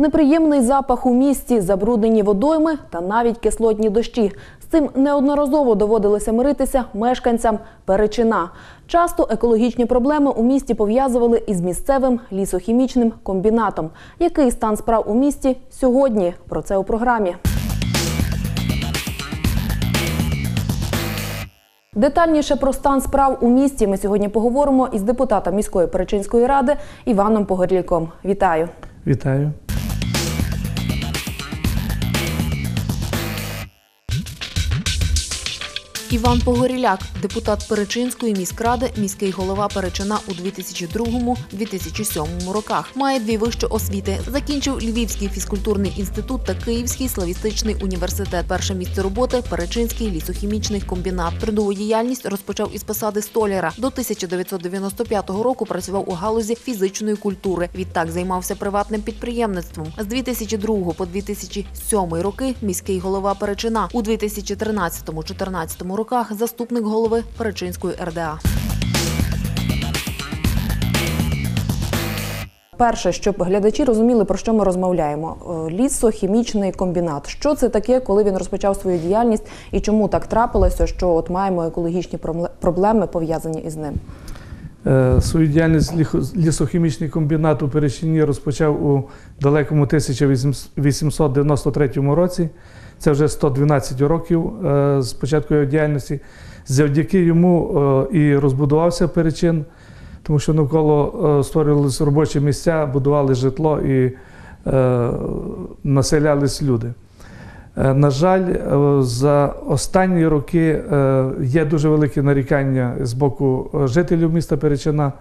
Неприємний запах у місті, забруднені водойми та навіть кислотні дощі. З цим неодноразово доводилося миритися мешканцям Перечина. Часто екологічні проблеми у місті пов'язували із місцевим лісохімічним комбінатом. Який стан справ у місті сьогодні? Про це у програмі. Детальніше про стан справ у місті ми сьогодні поговоримо із депутатом міської Перечинської ради Іваном Погорільком. Вітаю! Вітаю. Іван Погоріляк, депутат Перечинської міськради, міський голова Перечина у 2002-2007 роках. Має дві вищі освіти. Закінчив Львівський фізкультурний інститут та Київський славістичний університет. Перше місце роботи Перечинський лісохімічний комбінат. Трудову діяльність розпочав із посади столяра. До 1995 року працював у галузі фізичної культури. Відтак займався приватним підприємництвом. З 2002 по 2007 роки міський голова Перечина. У 2013-2014 роках заступник голови Перечинської РДА. Перше, щоб глядачі розуміли, про що ми розмовляємо. Е, Лісохімічний комбінат. Що це таке, коли він розпочав свою діяльність і чому так трапилося, що от маємо екологічні проблеми пов'язані із ним? Е, Свою діяльність лісохімічний комбінат у Перещині розпочав у далекому 1893 році. Це вже 112 років е, з початку його діяльності. Завдяки йому е, і розбудувався Перечин, тому що навколо е, створювалися робочі місця, будували житло і населялись люди. На жаль, за останні роки є дуже велике нарікання з боку жителів міста Перечина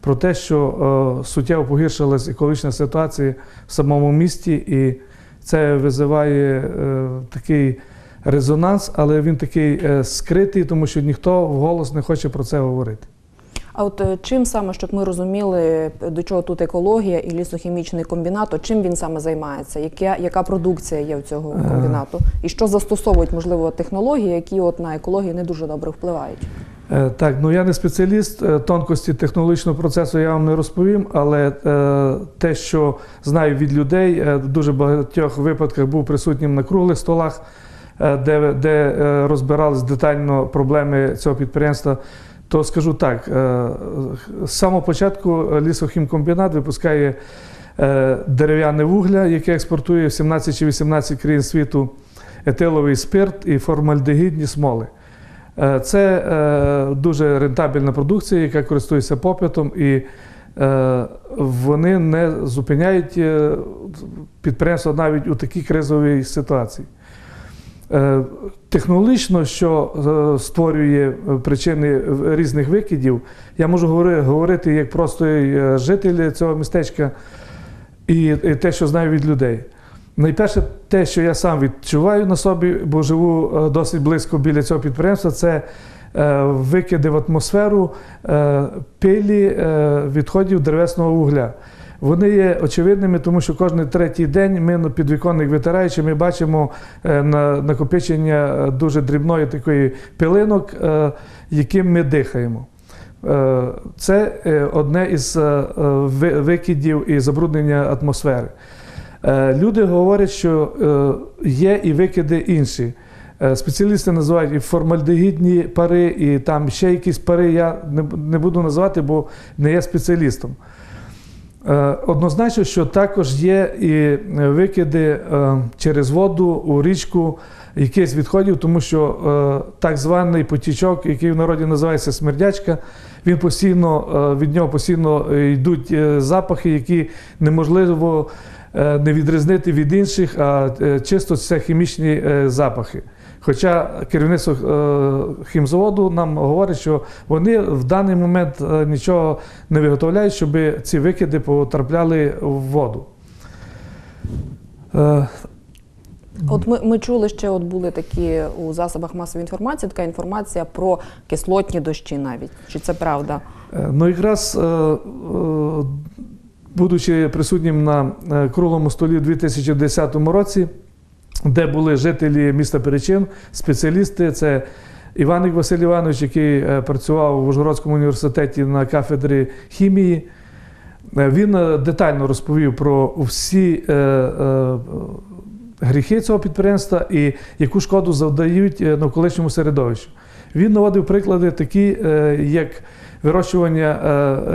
про те, що суттєво погіршилась екологічна ситуація в самому місті, і це визиває е, такий резонанс, але він такий е, скритий, тому що ніхто вголос не хоче про це говорити. А от е, чим саме, щоб ми розуміли, до чого тут екологія і лісохімічний комбінат, от чим він саме займається? Яка, яка продукція є у цього Е. комбінату? І що застосовують, можливо, технології, які от на екологію не дуже добре впливають? Е, Так, ну я не спеціаліст тонкості технологічного процесу, я вам не розповім, але те, що знаю від людей, в дуже багатьох випадках був присутнім на круглих столах, де, де розбирались детально проблеми цього підприємства. То скажу так: е, з самого початку лісохімкомбінат випускає е, дерев'яне вугля, яке експортує в 17 чи 18 країн світу, етиловий спирт і формальдегідні смоли. Е, Це дуже рентабельна продукція, яка користується попитом, і вони не зупиняють підприємство навіть у такій кризовій ситуації. Е, Технологічно, що е, створює е, причини різних викидів, я можу говорити як просто житель цього містечка і, те, що знаю від людей. Найперше, те, що я сам відчуваю на собі, бо живу досить близько біля цього підприємства, це викиди в атмосферу е, пилі е, відходів деревесного вугля. Вони є очевидними, тому що кожен третій день ми на підвіконник витираючи, ми бачимо е, на накопичення е, дуже дрібної такої пилинок, е, яким ми дихаємо. Е, Це е, одне із е, е, ви- викидів і забруднення атмосфери. Е, Люди говорять, що е, є і викиди інші. Е, Спеціалісти називають і формальдегідні пари, і там ще якісь пари. Я не буду називати, бо не є спеціалістом. Е, Однозначно, що також є і е, викиди через воду у річку якихось відходів, тому що так званий потічок, який в народі називається смердячка, він постійно від нього постійно йдуть запахи, які неможливо не відрізнити від інших, а чисто це хімічні запахи. Хоча керівництво е, хімзаводу нам говорить, що вони в даний момент е, нічого не виготовляють, щоб ці викиди потрапляли в воду. Е, От ми, ми чули ще, от були такі у засобах масової інформації, така інформація про кислотні дощі навіть. Чи це правда? Ну, якраз, будучи присутнім на круглому столі у 2010 році, де були жителі міста Перечин, спеціалісти, це Іваник Василь Іванович, який е, працював в Ужгородському університеті на кафедрі хімії. Е, Він е, детально розповів про всі гріхи цього підприємства і яку шкоду завдають навколишньому середовищу. Він наводив приклади такі, як вирощування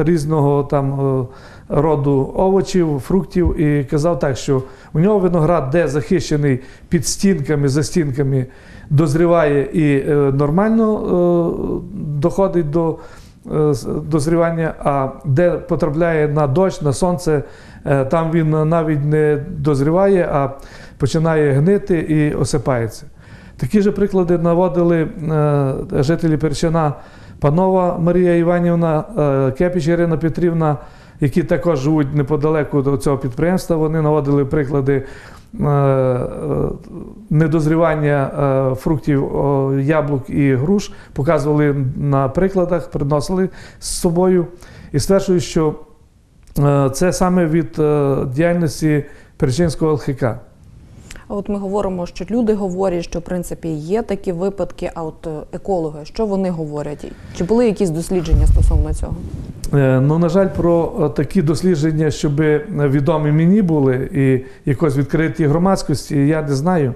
різного там роду овочів, фруктів, і казав так, що у нього виноград, де захищений під стінками, за стінками, дозріває і е, нормально е, доходить до е, дозрівання, а де потрапляє на дощ, на сонце, там він навіть не дозріває, а починає гнити і осипається. Такі ж приклади наводили жителі Перчина Панова Марія Іванівна, Кепіч Ірина Петрівна, які також живуть неподалеку до цього підприємства. Вони наводили приклади е, е, недозрівання е, фруктів, яблук і груш, показували на прикладах, приносили з собою і стверджують, що це саме від діяльності Перечинського ЛХК. От ми говоримо, що люди говорять, що в принципі є такі випадки. А от е, екологи, що вони говорять? Чи були якісь дослідження стосовно цього? Е, Ну, на жаль, про е, такі дослідження, щоб відомі мені були і якось відкриті громадськості, я не знаю.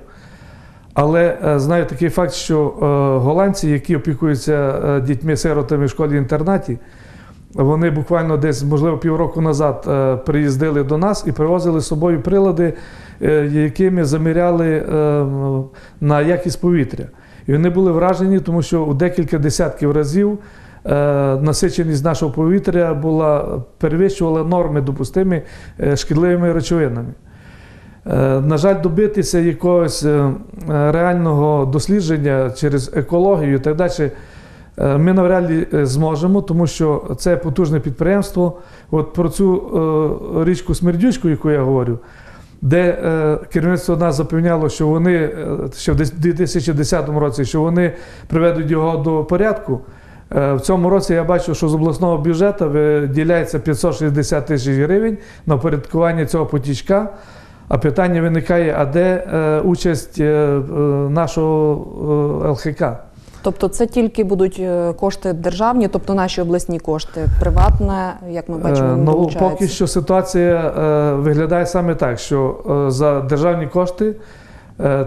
Але знаю такий факт, що голландці, які опікуються дітьми-сиротами в школі-інтернаті, вони буквально десь, можливо, півроку назад е, приїздили до нас і привозили з собою прилади, е, якими заміряли е, на якість повітря. І вони були вражені, тому що у декілька десятків разів насиченість нашого повітря була перевищувала норми допустимі шкідливими речовинами. На жаль, добитися якогось реального дослідження через екологію і так далі ми навряд ли е, зможемо, тому що це потужне підприємство. От про цю е, річку Смердючку, яку я говорю, де е, керівництво нас запевняло, що вони е, ще в 2010 році, що вони приведуть його до порядку. Е, В цьому році я бачу, що з обласного бюджету виділяється 560 тисяч гривень на впорядкування цього потічка. А питання виникає: а де е, участь е, е, нашого е, ЛХК? Тобто, це тільки будуть е, кошти державні, тобто наші обласні кошти, приватне, як ми бачимо, не ну, поки що ситуація е, виглядає саме так, що е, за державні кошти,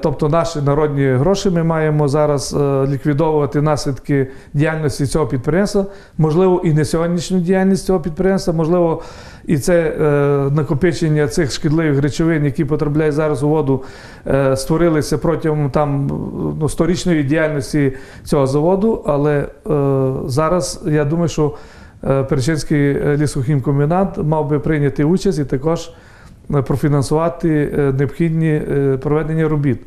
тобто наші народні гроші, ми маємо зараз ліквідовувати наслідки діяльності цього підприємства. Можливо, і не сьогоднішню діяльність цього підприємства, можливо, і це е, накопичення цих шкідливих речовин, які потрапляють зараз у воду, е, створилися протягом там ну, сторічної діяльності цього заводу. Але е, зараз я думаю, що е, Перечинський лісохімкомбінат мав би прийняти участь і також е, профінансувати е, необхідні е, проведення робіт.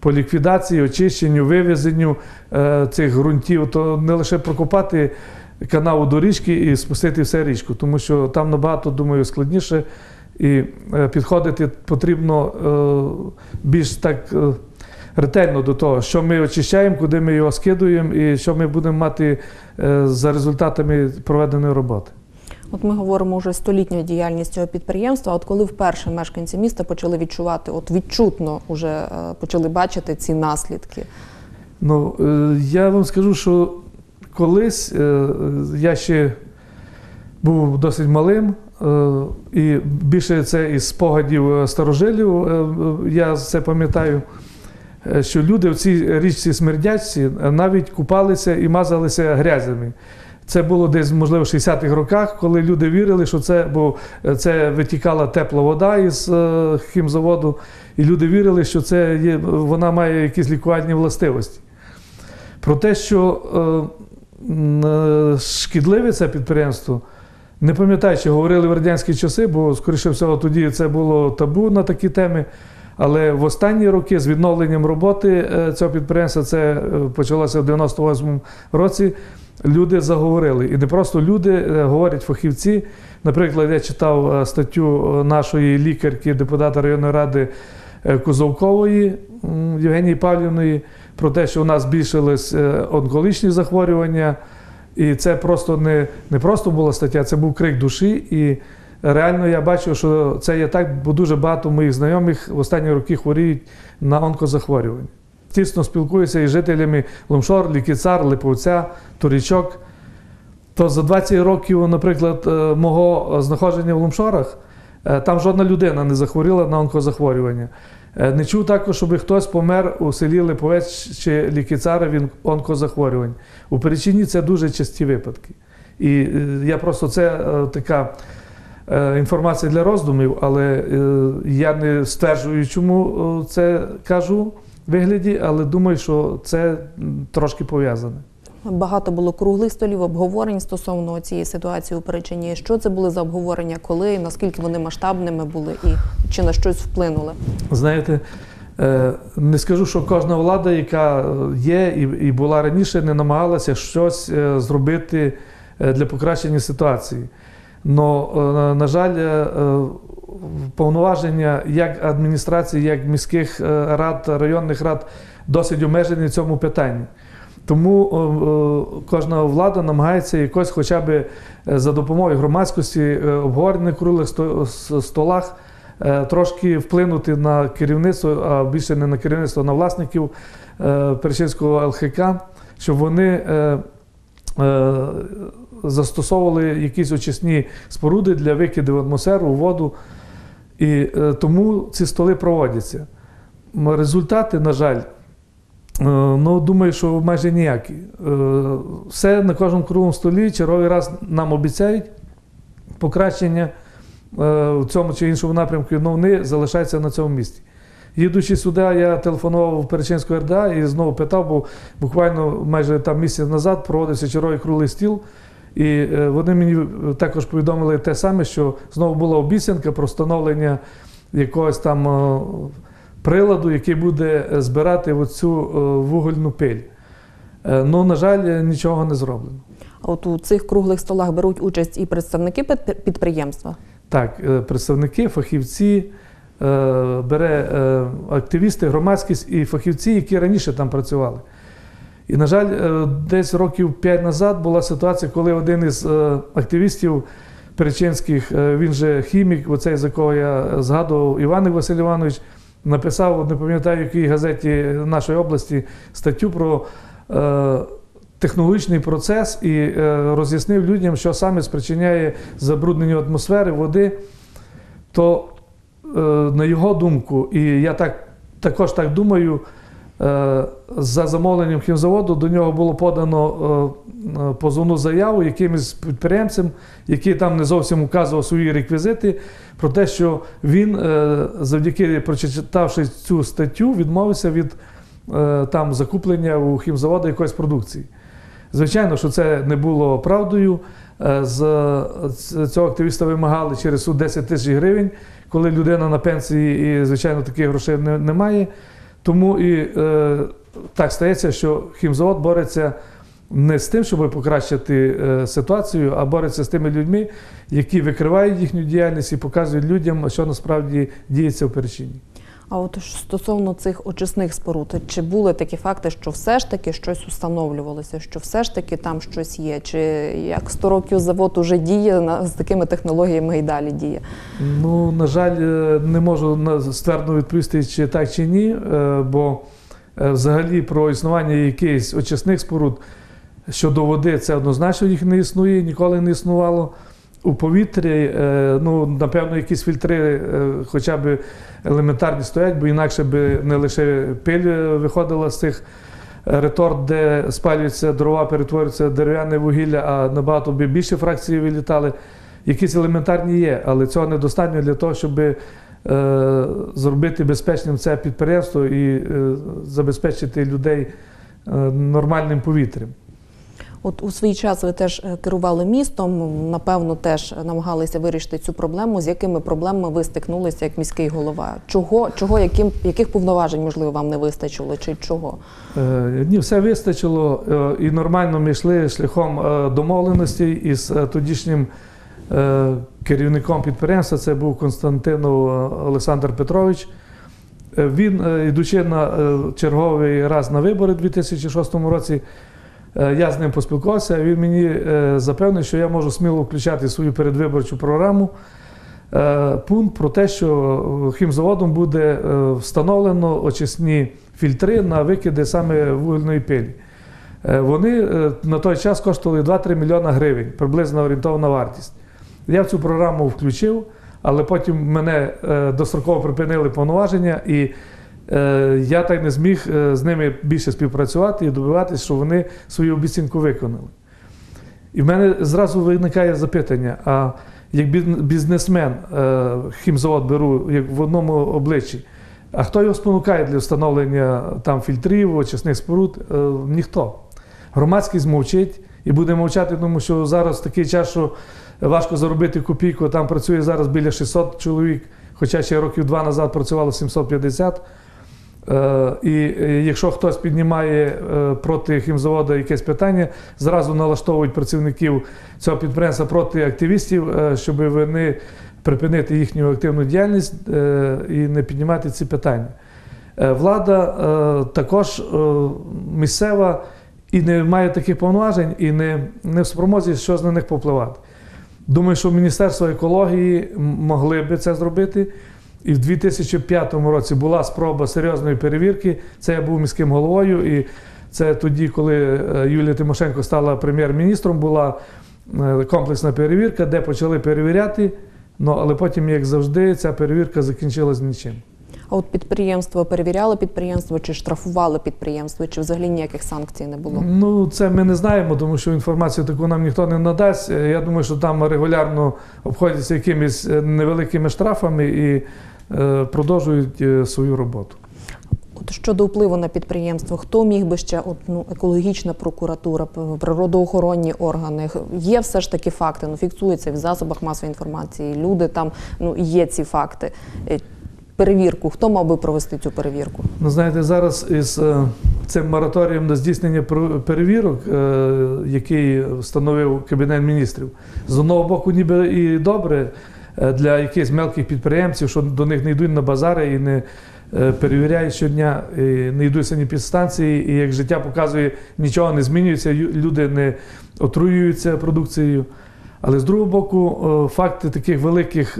По ліквідації, очищенню, вивезенню е, цих ґрунтів, то не лише прокопати канаву до річки і спустити все річку, тому що там набагато, думаю, складніше і е, підходити потрібно е, більш так е, ретельно до того, що ми очищаємо, куди ми його скидуємо і що ми будемо мати за результатами проведеної роботи. От ми говоримо вже столітню діяльність цього підприємства. От коли вперше мешканці міста почали відчувати, от відчутно вже почали бачити ці наслідки. Ну, я вам скажу, що колись е, я ще був досить малим, е, і більше це із спогадів е, старожилів, я це пам'ятаю, що люди в цій річці Смердячці навіть купалися і мазалися грязями. Це було десь, можливо, в 60-х роках, коли люди вірили, що це, бо це витікала тепла вода із хімзаводу, і люди вірили, що це є, вона має якісь лікувальні властивості. Про те, що шкідливе це підприємство, не пам'ятаю, чи говорили в радянські часи, бо, скоріше всього, тоді це було табу на такі теми. Але в останні роки з відновленням роботи е, цього підприємства, це е, почалося в 98-му році, люди заговорили. І не просто люди, е, говорять фахівці. Наприклад, я читав е, статтю е, нашої лікарки, депутата районної ради е, Кузовкової м, Євгенії Павлівної про те, що у нас збільшились е, онкологічні захворювання. І це просто не, не просто була стаття, це був крик душі. І реально я бачу, що це є так, бо дуже багато моїх знайомих в останні роки хворіють на онкозахворювання. Тісно спілкуюся із жителями Ломшор, Лікіцар, Липовця, Турічок. то за 20 років, наприклад, е, мого знаходження в Лумшорах, е, там жодна людина не захворіла на онкозахворювання. Е, Не чув також, щоб хтось помер у селі Липовець чи Лікіцари від онкозахворювань. У Перечині це дуже часті випадки. І е, я просто це е, така інформація для роздумів, але я не стверджую, чому це кажу вигляді, але думаю, що це трошки пов'язане. Багато було круглих столів обговорень стосовно цієї ситуації у Перечині. Що це були за обговорення, коли, наскільки вони масштабними були і чи на щось вплинули? Знаєте, е, не скажу, що кожна влада, яка є і була раніше, не намагалася щось е, зробити е, для покращення ситуації. Но, на жаль, повноваження як адміністрації, як міських рад, районних рад досить обмежені в цьому питанні. Тому кожна влада намагається якось хоча б е, за допомогою громадськості е, обговорень круглих столах е, трошки вплинути на керівництво, а більше не на керівництво, а на власників Перечинського ЛХК, щоб вони застосовували якісь очисні споруди для викиду в атмосферу, воду. І тому ці столи проводяться. Результати, на жаль, Ну, думаю, що майже ніякі. Е, Все на кожному круглому столі черговий раз нам обіцяють покращення е, в цьому чи іншому напрямку, але вони залишаються на цьому місці. Їдучи сюди, я телефонував в Перечинську РДА і знову питав, бо буквально майже там місяць назад проводився черговий круглий стіл. І е, вони мені також повідомили те саме, що знову була обіцянка про встановлення якогось там е, приладу, який буде збирати оцю е, вугільну пиль. Е, Ну, на жаль, нічого не зроблено. А от у цих круглих столах беруть участь і представники підприємства. Так, е, представники, фахівці, е, бере е, активісти, громадськість і фахівці, які раніше там працювали. І, на жаль, е, десь років 5 назад була ситуація, коли один із е, активістів перечинських, е, він же хімік, оцей, за кого я згадував, Іван Василь Іванович, написав, не пам'ятаю, в якій газеті нашої області статтю про е, технологічний процес і е, роз'яснив людям, що саме спричиняє забруднення атмосфери, води, то, е, на його думку, і я так, також так думаю, за замовленням хімзаводу до нього було подано е, е, позовну заяву якимось підприємцем, який там не зовсім указував свої реквізити, про те, що він, е, завдяки прочитавши цю статтю, відмовився від е, там закуплення у хімзаводу якоїсь продукції. Звичайно, що це не було правдою. Е, З цього активіста вимагали через суд 10 тисяч гривень, коли людина на пенсії і, звичайно, таких грошей не- немає. Тому і е, так стається, що хімзавод бореться не з тим, щоб покращити е, ситуацію, а бореться з тими людьми, які викривають їхню діяльність і показують людям, що насправді діється в перечині. А от стосовно цих очисних споруд, чи були такі факти, що все ж таки щось установлювалося, що все ж таки там щось є? Чи як 100 років завод уже діє з такими технологіями і далі діє? Ну, на жаль, е, не можу ствердно відповісти, чи так, чи ні, е, бо е, взагалі про існування якихось очисних споруд щодо води, це однозначно їх не існує, ніколи не існувало. У повітрі, е, ну, напевно, якісь фільтри е, хоча б елементарні стоять, бо інакше би не лише пиль виходила з цих е, реторт, де спалюються дрова, перетворюється дерев'яне вугілля, а набагато би більше фракції вилітали. Якісь елементарні є, але цього недостатньо для того, щоб зробити безпечним це підприємство і забезпечити людей нормальним повітрям. От у свій час ви теж е, керували містом, напевно, теж намагалися вирішити цю проблему. З якими проблемами ви стикнулися як міський голова? Чого, чого яким, яких повноважень, можливо, вам не вистачило, чи чого? Е, Ні, все вистачило, е, і нормально ми йшли шляхом е, домовленості із е, тодішнім е, керівником підприємства. Це був Константинов е, Олександр Петрович. Він, е, йдучи на е, черговий раз на вибори у 2006 році, я з ним поспілкувався. Він мені е, запевнив, що я можу сміло включати в свою передвиборчу програму е, пункт про те, що хімзаводом буде е, встановлено очисні фільтри на викиди саме вугільної пилі. Е, Вони е, на той час коштували 2-3 мільйона гривень, приблизно орієнтовна вартість. Я в цю програму включив, але потім мене е, достроково припинили повноваження, і е, я так не зміг е, з ними більше співпрацювати і добиватися, що вони свою обіцянку виконали. І в мене зразу виникає запитання: а як бізнесмен е, хімзавод беру як в одному обличчі, а хто його спонукає для встановлення там фільтрів, очисних споруд? Е, ніхто. Громадськість мовчить і буде мовчати, тому що зараз такий час, що важко заробити копійку. Там працює зараз біля 600 чоловік, хоча ще років два назад працювало 750. Е, І е, якщо хтось піднімає е, проти хімзаводу якесь питання, зразу налаштовують працівників цього підприємства проти активістів, щоб вони припинити їхню активну діяльність і не піднімати ці питання. Влада також місцева і не має таких повноважень, і не, не в спромозі щось на них попливати. Думаю, що Міністерство екології могли би це зробити. І в 2005 році була спроба серйозної перевірки. Це я був міським головою, і це тоді, коли е, Юлія Тимошенко стала прем'єр-міністром, була е, комплексна перевірка, де почали перевіряти. Ну, але потім, як завжди, ця перевірка закінчилась нічим. А от підприємство перевіряло підприємство, чи штрафувало підприємство, чи взагалі ніяких санкцій не було? Ну, це ми не знаємо, тому що інформацію таку нам ніхто не надасть. Е, Я думаю, що там регулярно обходяться якимись е, невеликими штрафами і е, продовжують е, свою роботу. От щодо впливу на підприємство, хто міг би ще от, ну, екологічна прокуратура, природоохоронні органи? Є все ж таки факти, ну фіксується в засобах масової інформації. Люди там ну є ці факти. Перевірку, хто мав би провести цю перевірку? Ну, знаєте, зараз із е, цим мораторієм на здійснення перевірок, е, який встановив Кабінет міністрів, з одного боку, ніби і добре е, для якихось мелких підприємців, що до них не йдуть на базари і не перевіряють щодня, і не йдуть самі підстанції, і як життя показує, нічого не змінюється, люди не отруюються продукцією. Але з другого боку, факти таких великих.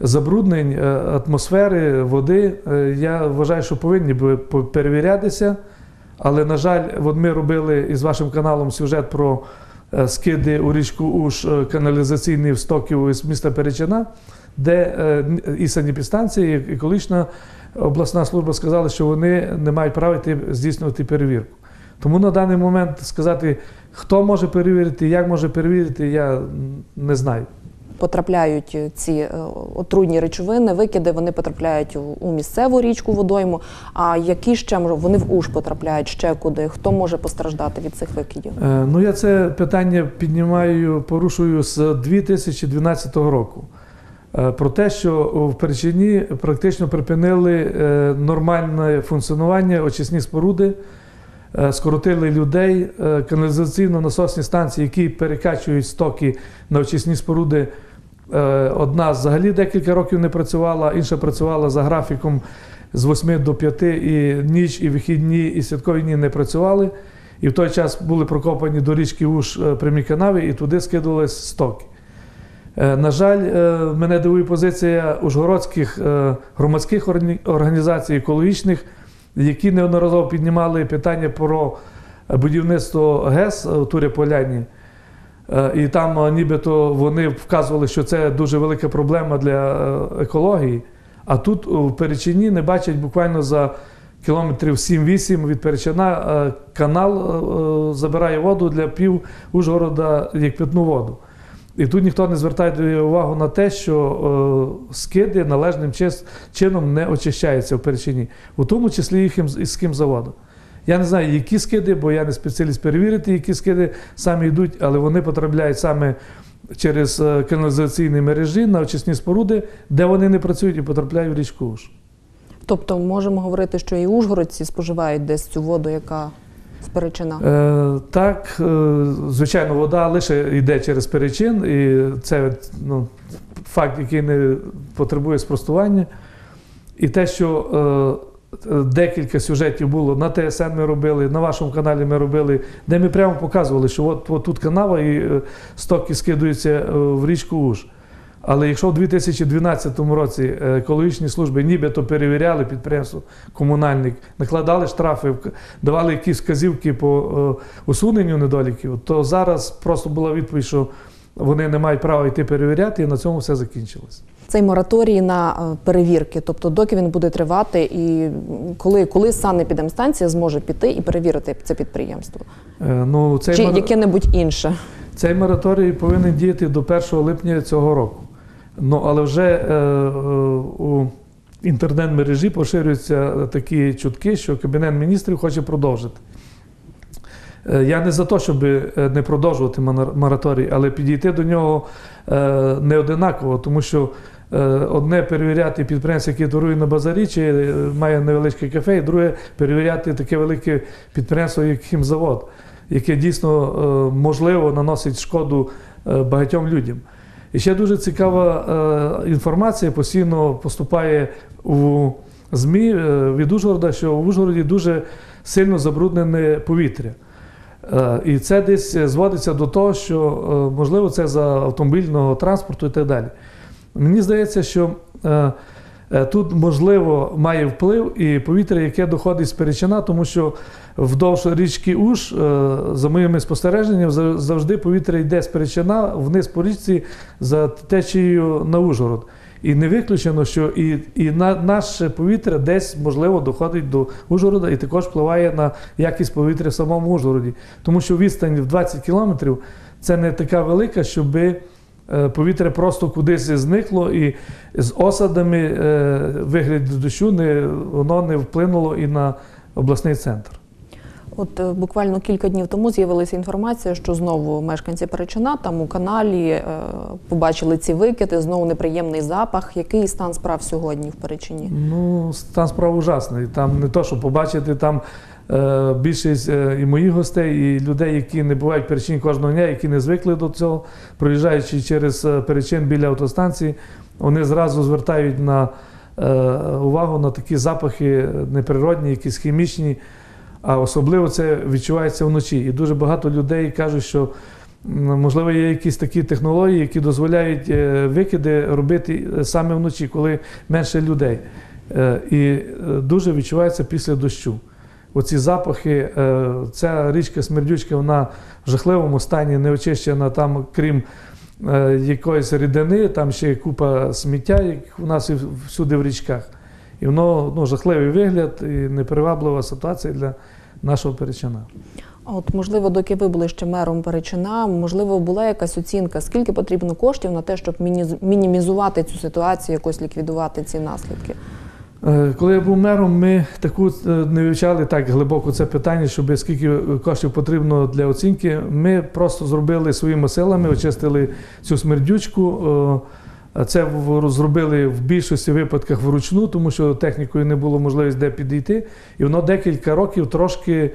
Забруднень е, атмосфери, води, е, я вважаю, що повинні би перевірятися. Але, на жаль, от ми робили із вашим каналом сюжет про е, скиди у річку Уж каналізаційних стоків із міста Перечина, де і санепідстанції, і екологічна обласна служба сказали, що вони не мають права йти здійснювати перевірку. Тому на даний момент сказати, хто може перевірити, як може перевірити, я не знаю. Потрапляють ці е, отруйні речовини, викиди, вони потрапляють у, місцеву річку водойму. А які ще вони в уж потрапляють ще куди? Хто може постраждати від цих викидів? Е, Ну, я це питання піднімаю, порушую з 2012 року. Е, Про те, що в Перечині практично припинили е, нормальне функціонування очисні споруди, е, скоротили людей, е, каналізаційно-насосні станції, які перекачують стоки на очисні споруди. Е, Одна взагалі декілька років не працювала, інша працювала за графіком з 8 до 5, і ніч, і вихідні, і святкові дні не працювали. І в той час були прокопані до річки Уж е, прямі канави, і туди скидувались стоки. Е, На жаль, мене дивує позиція ужгородських громадських організацій екологічних, які неодноразово піднімали питання про будівництво ГЕС у Турі Поляні. Е, І там е, нібито вони вказували, що це дуже велика проблема для е, екології. А тут у Перечині не бачать буквально за кілометрів 7-8 від Перечина канал забирає воду для пів Ужгорода як питну воду. І тут ніхто не звертає увагу на те, що скиди належним чином не очищаються в Перечині, у тому числі і хім- із хімзаводу. Я не знаю, які скиди, бо я не спеціаліст перевірити, які скиди саме йдуть, але вони потрапляють саме через е, каналізаційні мережі на очисні споруди, де вони не працюють і потрапляють в річку Уж. Тобто можемо говорити, що і ужгородці споживають десь цю воду, яка з перечина. Е, так, е, звичайно, вода лише йде через перечин, і це ну, факт, який не потребує спростування. І те, що е, декілька сюжетів було на ТСН ми робили, на вашому каналі ми робили, де ми прямо показували, що от, от тут канава і е, стоки скидуються е, в річку Уж. Але якщо в 2012 році е, екологічні служби нібито перевіряли підприємство комунальник, накладали штрафи, давали якісь вказівки по усуненню недоліків, то зараз просто була відповідь, що вони не мають права йти перевіряти, і на цьому все закінчилось. Цей мораторій на е, перевірки, тобто доки він буде тривати, і коли, коли санепідемстанція зможе піти і перевірити це підприємство, Е, Ну, цей чи мора- яке-небудь інше. Цей мораторій повинен діяти до 1 липня цього року. Ну, але вже е, е, у інтернет-мережі поширюються такі чутки, що Кабінет міністрів хоче продовжити. Е, Я не за те, щоб е, не продовжувати мораторій, але підійти до нього е, не одинаково, тому що одне перевіряти підприємство, яке торгує на базарі, чи має невеличке кафе, і друге перевіряти таке велике підприємство, як хімзавод, яке дійсно можливо наносить шкоду багатьом людям. І ще дуже цікава інформація постійно поступає у ЗМІ від Ужгорода, що в Ужгороді дуже сильно забруднене повітря. Е, І це десь зводиться до того, що е, можливо це за автомобільного транспорту і так далі. Мені здається, що е, е, тут можливо має вплив і повітря, яке доходить з Перечина, тому що вдовж річки Уж, е, за моїми спостереженнями, завжди повітря йде з Перечина вниз по річці за течією на Ужгород. І не виключено, що і, і на, наше повітря десь можливо доходить до Ужгорода і також впливає на якість повітря в самому Ужгороді. Тому що відстань в 20 кілометрів це не така велика, щоби е, повітря просто кудись зникло і з осадами е, вигляді дощу не, воно не вплинуло і на обласний центр. От е, буквально кілька днів тому з'явилася інформація, що знову мешканці Перечина там у каналі е, побачили ці викиди, знову неприємний запах. Який стан справ сьогодні в Перечині? Ну, стан справ ужасний. Там не то, що побачити, там е, більшість е, і моїх гостей, і людей, які не бувають в Перечині кожного дня, які не звикли до цього, проїжджаючи через е, Перечин біля автостанції, вони зразу звертають на е, увагу на такі запахи неприродні, якісь хімічні. А особливо це відчувається вночі. І дуже багато людей кажуть, що можливо є якісь такі технології, які дозволяють е, викиди робити е, саме вночі, коли менше людей. Е, І дуже відчувається після дощу. Оці запахи, ця річка Смердючка, вона в жахливому стані, не очищена там, крім якоїсь рідини, там ще купа сміття, як у нас всюди в річках. І воно ну, жахливий вигляд і неприваблива ситуація для нашого перечина. А От можливо, доки ви були ще мером Перечина, можливо, була якась оцінка, скільки потрібно коштів на те, щоб мінімізувати цю ситуацію, якось ліквідувати ці наслідки. Е, Коли я був мером, ми таку е, не вивчали так глибоко це питання, щоб скільки коштів потрібно для оцінки. Ми просто зробили своїми силами, очистили цю смердючку. Це в- зробили в більшості випадках вручну, тому що технікою не було можливості де підійти. І воно декілька років трошки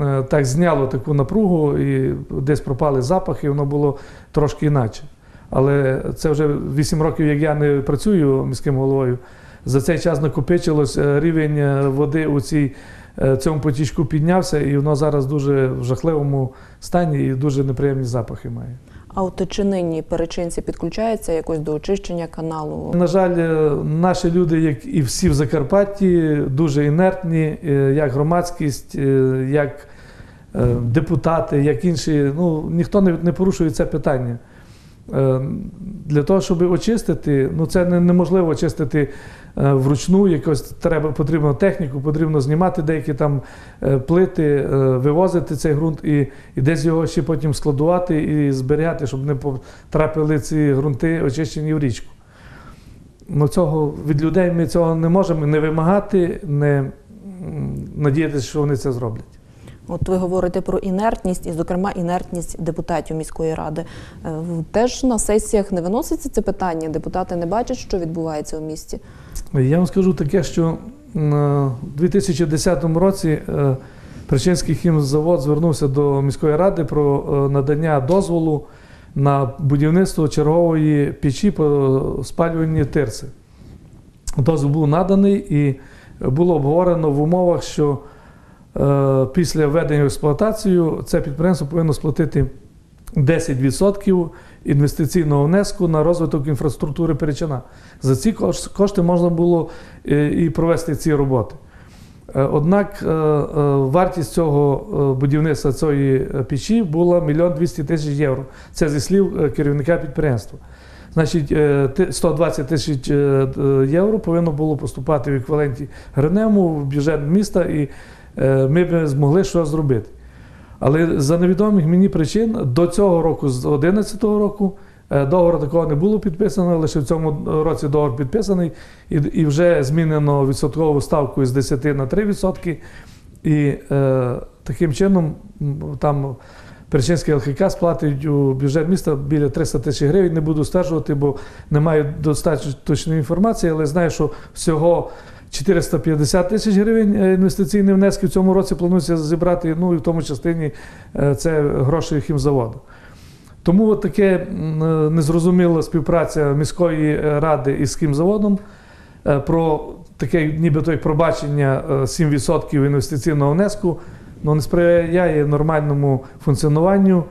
е, так зняло таку напругу, і десь пропали запахи, і воно було трошки іначе. Але це вже 8 років, як я не працюю міським головою. За цей час накопичилось е, рівень е, води у цій, цьому потічку піднявся, і воно зараз дуже в жахливому стані і дуже неприємні запахи має. А от чи нині перечинці підключаються якось до очищення каналу? На жаль, е, наші люди, як і всі в Закарпатті, дуже інертні, е, як громадськість, е, як депутати, як інші. Ну, ніхто не порушує це питання. Е, Для того, щоб очистити, ну це неможливо очистити е, вручну, якось треба, потрібно техніку, потрібно знімати деякі там е, плити, е, вивозити цей ґрунт і, і десь його ще потім складувати і зберігати, щоб не потрапили ці ґрунти очищені в річку. Ну, цього від людей ми цього не можемо не вимагати, не надіятися, що вони це зроблять. От ви говорите про інертність, і, зокрема, інертність депутатів міської ради. Е, Теж на сесіях не виноситься це питання. Депутати не бачать, що відбувається у місті. Я вам скажу таке, що у 2010 році е, Причинський хімзавод звернувся до міської ради про е, надання дозволу на будівництво чергової печі по спалюванні тирси. Дозвіл був наданий і було обговорено в умовах, що е, після введення в експлуатацію це підприємство повинно сплатити 10% інвестиційного внеску на розвиток інфраструктури Перечина. За ці кошти можна було е, і провести ці роботи. Е, Однак е, е, вартість цього е, будівництва цієї е, печі була 1 мільйон 200 тисяч євро. Це зі слів е, керівника підприємства. Значить, е, 120 тисяч е, е, євро повинно було поступати в еквіваленті гривневому в бюджет міста, і е, ми б змогли щось зробити. Але за невідомих мені причин до цього року, з 2011 року, е, договору такого не було підписано, лише в цьому році договор підписаний, і, і вже змінено відсоткову ставку з 10 на 3%. І е, таким чином там Перечинський ЛХК сплатить у бюджет міста біля 300 тисяч гривень. Не буду стверджувати, бо не маю достатньо точної інформації, але знаю, що всього 450 тисяч гривень е, інвестиційні внески в цьому році планується зібрати, ну і в тому частині е, це гроші хімзаводу. Тому от таке е, незрозуміла співпраця міської ради із хімзаводом про таке нібито як пробачення е, 7% інвестиційного внеску ну, не сприяє нормальному функціонуванню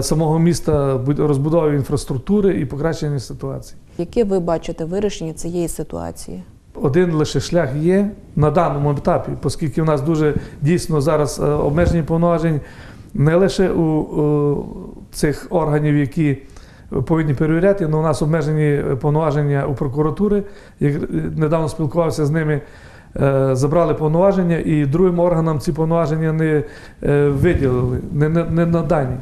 самого міста, розбудові інфраструктури і покращенню ситуації. Яке ви бачите вирішення цієї ситуації? Один лише шлях є на даному етапі, оскільки в нас дуже дійсно зараз е, обмежені повноважень не лише у, у цих органів, які повинні перевіряти, але у нас обмежені повноваження у прокуратури. Як е, недавно спілкувався з ними, е, забрали повноваження, і другим органам ці повноваження не е, виділили, не, не надані.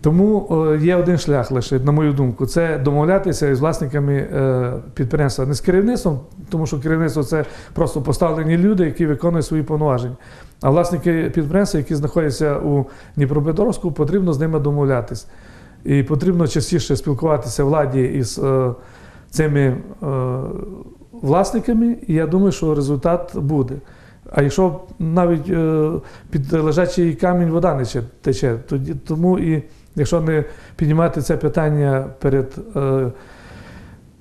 Тому е, є один шлях лише, на мою думку, це домовлятися із власниками е, підприємства, не з керівництвом, тому що керівництво це просто поставлені люди, які виконують свої повноваження. А власники підприємства, які знаходяться у Дніпропетровську, потрібно з ними домовлятись. І потрібно частіше спілкуватися владі із е, цими власниками, і я думаю, що результат буде. А якщо навіть під лежачий камінь вода не тече, тоді тому і якщо не піднімати це питання перед е,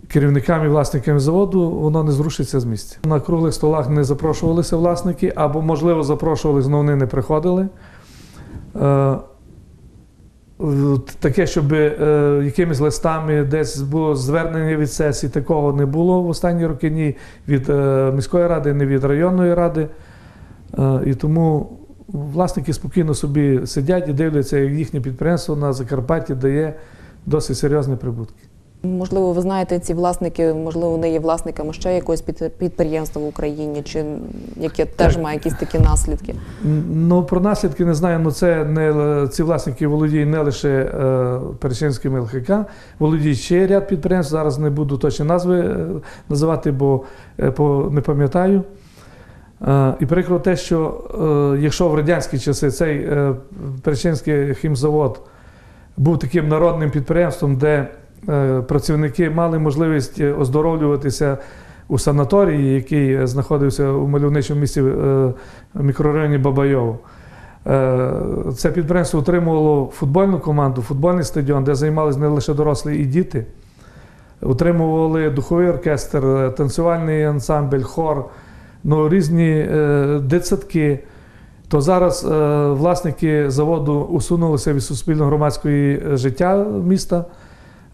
керівниками і власниками заводу, воно не зрушиться з місця. На круглих столах не запрошувалися власники, або, можливо, запрошували, але вони не приходили. Е, Таке, щоб е, якимись листами десь було звернення від сесії, такого не було в останні роки ні від е, міської ради, ні від районної ради. Е, і тому власники спокійно собі сидять і дивляться, як їхнє підприємство на Закарпатті дає досить серйозні прибутки. Можливо, ви знаєте, ці власники, можливо, вони є власниками ще якогось під- підприємства в Україні, чи яке теж Так. має якісь такі наслідки. Ну, про наслідки не знаю, але це не ці власники володіють не лише е, Перечинським ЛХК, володіють ще ряд підприємств. Зараз не буду точні назви е, називати, бо е, по, не пам'ятаю. І прикро те, що е, якщо в радянські часи цей е, Перечинський хімзавод був таким народним підприємством, де е, працівники мали можливість оздоровлюватися у санаторії, який знаходився у мальовничому місті е, мікрорайоні Бабайово. Це підприємство утримувало футбольну команду, футбольний стадіон, де займалися не лише дорослі і діти. Утримували духовий оркестр, танцювальний ансамбль, хор, ну, різні е, дитсадки. То зараз е, власники заводу усунулися від суспільно-громадської е, життя міста.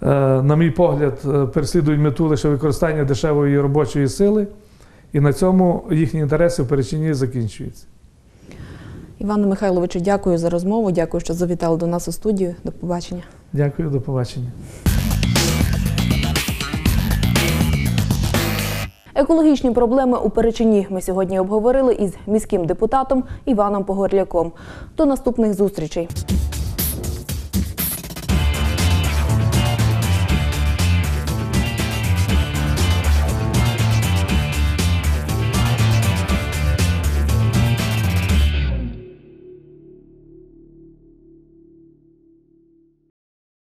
Е, на мій погляд, переслідують мету лише використання дешевої робочої сили, і на цьому їхні інтереси в перечині закінчуються. Івану Михайловичу, дякую за розмову. Дякую, що завітали до нас у студію. До побачення. Дякую, до побачення. Екологічні проблеми у Перечині ми сьогодні обговорили із міським депутатом Іваном Погорляком. До наступних зустрічей.